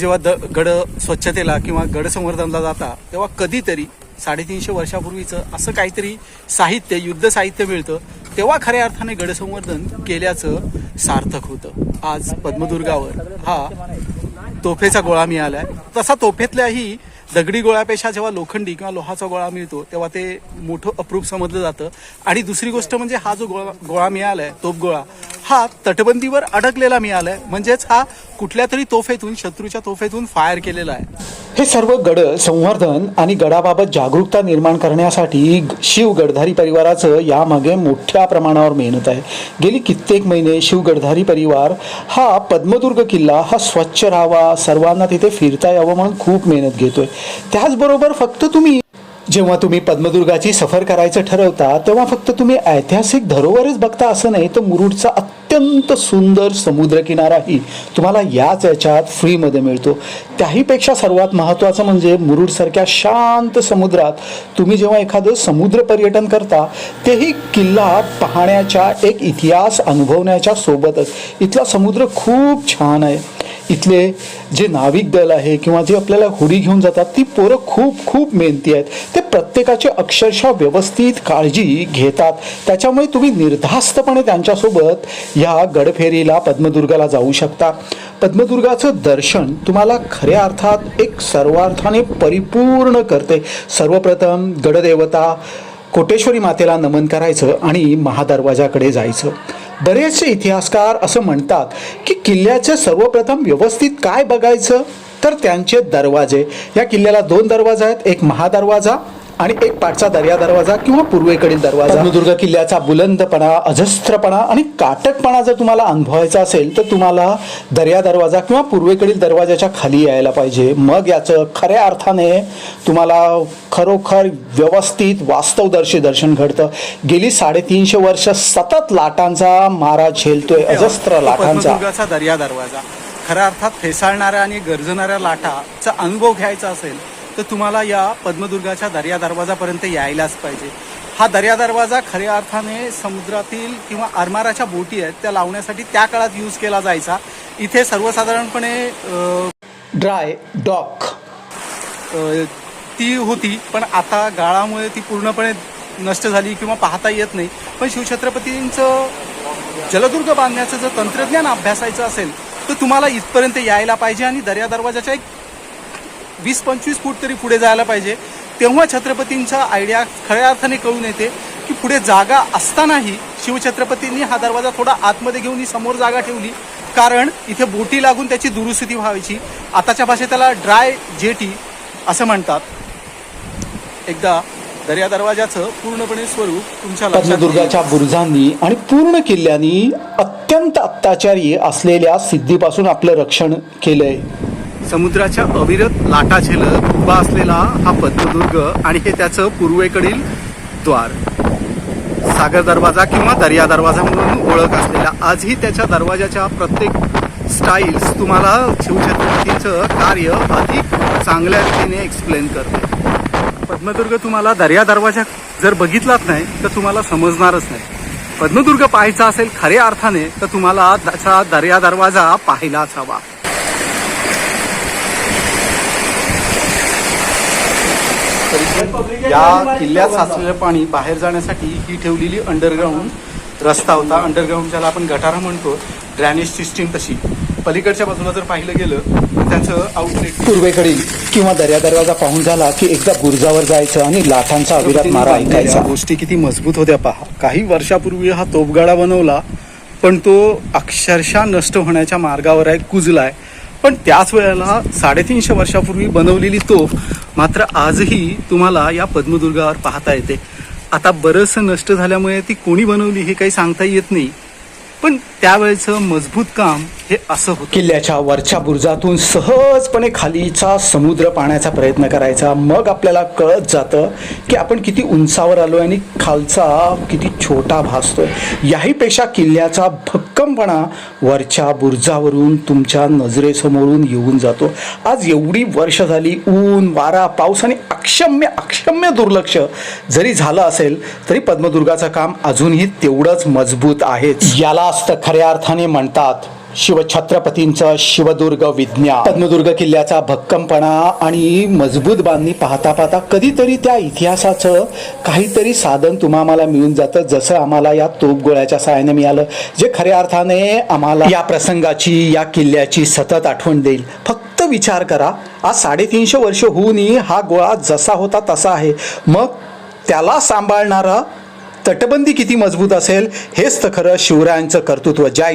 जेव्हा द गड स्वच्छतेला किंवा गड संवर्धनला जाता तेव्हा कधीतरी साडेतीनशे वर्षापूर्वीचं असं काहीतरी साहित्य युद्ध साहित्य मिळतं तेव्हा खऱ्या अर्थाने गडसंवर्धन केल्याचं सार्थक होतं. आज पद्मदुर्गावर हा तोफेचा गोळा मिळाला आहे तसा तोफेतल्याही दगडी गोळ्यापेक्षा जेव्हा लोखंडी किंवा लोहाचा गोळा मिळतो तेव्हा ते मोठं अप्रूप समजलं जातं. आणि दुसरी गोष्ट म्हणजे हा जो गोळा गोळा मिळालाय तोफ गोळा हा तटबंदीवर अडकलेला मिळालाय. म्हणजेच हा कुठल्या तरी तोफेतून शत्रूच्या तोफेतून फायर केलेला आहे. हे सर्व गड संवर्धन आणि गडाबाबत जागरूकता निर्माण करण्यासाठी शिव गडधारी परिवाराचं यामागे मोठ्या प्रमाणावर मेहनत आहे. गेली कित्येक महिने शिव गडधारी परिवार हा पद्मदुर्ग किल्ला हा स्वच्छ राहावा सर्वांना तिथे फिरता यावं म्हणून खूप मेहनत घेतोय. त्याचबरोबर फक्त तुम्ही जेव्हा तुम्ही पद्मदुर्गाची सफर करायचं ठरवता तेव्हा फक्त तुम्ही ऐतिहासिक धरोहरच बघता असं नाही तर मुरुडचा अत्यंत सुंदर समुद्रकिनाराही तुम्हाला याच याच्यात फ्रीमध्ये मिळतो. त्याहीपेक्षा सर्वात महत्त्वाचं म्हणजे मुरुडसारख्या शांत समुद्रात तुम्ही जेव्हा एखादं समुद्र पर्यटन करता तेही किल्ला पाहण्याच्या एक इतिहास अनुभवण्याच्या सोबतच. इथला समुद्र खूप छान आहे. इथले जे नाविक दल आहे किंवा जे आपल्याला हुडी घेऊन जातात ती पोरं खूप खूप मेहनती आहेत. ते प्रत्येकाची अक्षरशः व्यवस्थित काळजी घेतात. त्याच्यामुळे तुम्ही निर्धास्तपणे त्यांच्यासोबत या गडफेरीला पद्मदुर्गाला जाऊ शकता. पद्मदुर्गाचं दर्शन तुम्हाला खऱ्या अर्थात एक सर्वार्थाने परिपूर्ण करते. सर्वप्रथम गडदेवता कोटेश्वरी मातेला नमन करायचं आणि महादरवाजाकडे जायचं. बरेचसे इतिहासकार असं म्हणतात की किल्ल्याचं सर्वप्रथम व्यवस्थित काय बघायचं? तर त्यांचे दरवाजे. या किल्ल्याला दोन दरवाजे आहेत. एक महादरवाजा आणि एक पाठचा दर्या दरवाजा किंवा पूर्वेकडील दरवाजा. पद्मदुर्ग किल्ल्याचा बुलंदपणा अजस्त्रपणा आणि काटकपणा जर तुम्हाला अनुभवायचा असेल तर तुम्हाला दर्या दरवाजा किंवा पूर्वेकडील दरवाजाच्या खाली यायला पाहिजे. मग याचं खऱ्या अर्थाने तुम्हाला खरोखर व्यवस्थित वास्तवदर्शी दर्शन घडतं. गेली साडेतीनशे वर्ष सतत लाटांचा मारा झेलतोय अजस्त्र लाटांचा. दर्या दरवाजा. खऱ्या अर्थात फेसाळणाऱ्या आणि गरजणाऱ्या लाटाचा अनुभव घ्यायचा असेल तर तुम्हाला या पद्मदुर्गाच्या दर्या दरवाजापर्यंत यायलाच पाहिजे. हा दर्या दरवाजा खऱ्या अर्थाने समुद्रातील किंवा आरमाराच्या बोटी आहेत त्या लावण्यासाठी त्या काळात यूज केला जायचा. इथे सर्वसाधारणपणे ड्राय डॉक ती होती पण आता गाळामुळे ती पूर्णपणे नष्ट झाली किंवा पाहता येत नाही. पण शिवछत्रपतींचं जलदुर्ग बांधण्याचं जर तंत्रज्ञान अभ्यासायचं असेल तर तुम्हाला इथपर्यंत यायला पाहिजे आणि दर्या दरवाजाच्या एक वीस पंचवीस फूट तरी पुढे जायला पाहिजे. तेव्हा छत्रपतींचा आयडिया खऱ्या अर्थाने कळून येते की पुढे जागा असतानाही शिवछत्रपतींनी हा दरवाजा थोडा आतमध्ये घेऊन ही समोर जागा ठेवली. कारण इथे बोटी लागून त्याची दुरुस्ती व्हायची. आताच्या भाषेत त्याला ड्राय जेटी असं म्हणतात. एकदा दर्या दरवाजाचं पूर्णपणे स्वरूप तुमच्या लक्षात बुरुजांनी आणि पूर्ण किल्ल्यांनी अत्यंत अत्याचारी असलेल्या सिद्धीपासून आपलं रक्षण केलंय. समुद्राच्या अविरत लाटा झेलत उभा असलेला हा पद्मदुर्ग आणि हे त्याचं पूर्वेकडील द्वार. सागर दरवाजा किंवा दर्या दरवाजा म्हणून ओळख असलेला. आजही त्याच्या दरवाजाच्या प्रत्येक स्टाईल्स तुम्हाला शिवछत्रपतीचं कार्य अधिक चांगल्या रीतीने एक्सप्लेन करते. पद्मदुर्ग तुम्हाला दर्या दरवाजा जर बघितलाच नाही तर तुम्हाला समजणारच नाही. पद्मदुर्ग पाहायचा असेल खऱ्या अर्थाने तर तुम्हाला त्याचा दर्या दरवाजा पाहायलाच हवा. या किल्ल्यात साचलेलं पाणी बाहेर जाण्यासाठी ही ठेवलेली अंडरग्राऊंड रस्ता होता. अंडरग्राऊंड ज्याला आपण गटारा म्हणतो ड्रॅनेज सिस्टीम तशी. पलीकडच्या बाजूला जर पाहिलं गेलं तर त्याचं आउटलेट पूर्वेकडील किंवा दर्या दरवाजा पाहून झाला की एकदा बुरुजावर जायचं आणि लाटांचा अविरत मारा ऐकायचा. गोष्टी किती मजबूत होत्या पहा. काही वर्षापूर्वी हा तोफगाडा बनवला पण तो अक्षरशः नष्ट होण्याच्या मार्गावर आहे कुजलाय. पण त्याच वेळेला साडेतीनशे वर्षापूर्वी बनवलेली तोफ मात्र आजही तुम्हाला या पद्मदुर्गावर पाहता येते. आता बरंचसं नष्ट झाल्यामुळे ती कोणी बनवली हे काही सांगता येत नाही. पण त्यावेळेचं मजबूत काम हे असं होतं. किल्ल्याच्या वरच्या बुरुजातून सहजपणे खालीचा समुद्र पाहण्याचा प्रयत्न करायचा. मग आपल्याला कळत जातं की आपण किती उंचावर आलोय आणि खालचा किती छोटा भासतोय याहीपेक्षा किल्ल्याचा भक्कमपणा वरच्या बुरुजावरून तुमच्या नजरेसमोरून येऊन जातो. आज एवढी वर्ष झाली ऊन वारा पाऊस आणि अक्षम्य अक्षम्य दुर्लक्ष जरी झालं असेल तरी पद्मदुर्गाचं काम अजूनही तेवढंच मजबूत आहेच. याला असतं खऱ्या अर्थाने म्हणतात शिवछत्रपतींचं शिवदुर्ग विज्ञान. पद्मदुर्ग किल्ल्याचा भक्कमपणा आणि मजबूत बांधणी पाहता पाहता कधीतरी त्या इतिहासाचं काहीतरी साधन तुम्हा आम्हाला मिळून जातं. जसं आम्हाला या तोपगोळ्याच्या सहाय्याने मिळालं जे खऱ्या अर्थाने आम्हाला या प्रसंगाची या किल्ल्याची सतत आठवण देईल. फक्त विचार करा आज साडेतीनशे वर्ष होऊनही हा गोळा जसा होता तसा आहे. मग त्याला सांभाळणारा तटबंदी किती मजबूत असेल हेच तर खरं शिवरायांचं कर्तृत्व. ज्या